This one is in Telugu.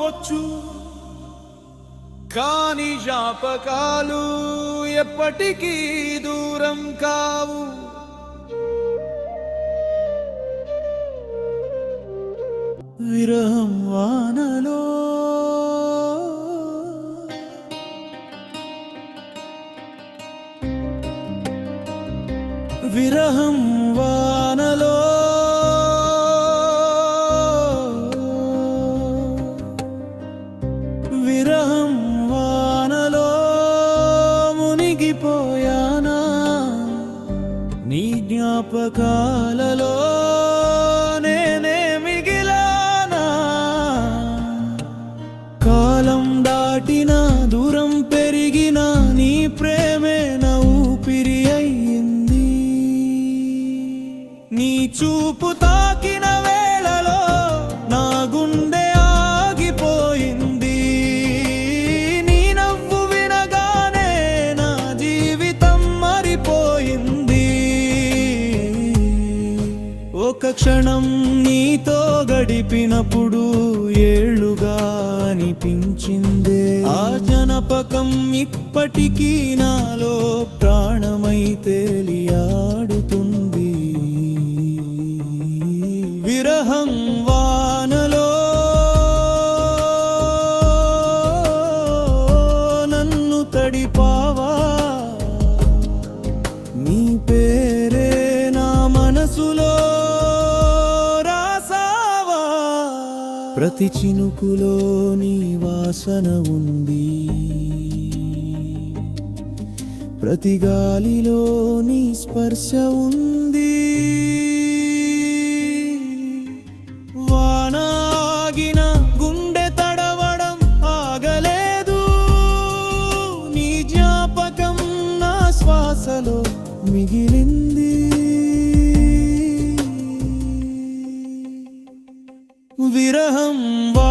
పోవచ్చు కాని జ్ఞాపకాలు ఎప్పటికీ దూరం కావు. విరహం వానలో విరహం వానలో నీ జ్ఞాపకాలలో నేనే మిగిలానా? కాలం దాటిన దూరం పెరిగిన నీ ప్రేమే నా ఊపిరి అయ్యింది. నీ చూపుతా క్షణం నీతో గడిపినప్పుడు ఏళ్ళుగా అనిపించిందే. ఆ జనపకం ఇప్పటికీ నాలో ప్రాణమై తేలియాడుతుంది. విరహం వా ప్రతి చినుకులో నీ వాసన ఉంది. ప్రతి గాలిలో నీ స్పర్శ ఉంది. వానాగిన గుండె తడవడం ఆగలేదు. నీ జ్ఞాపకం నా శ్వాసలో మిగిలింది. വിരഹം വാ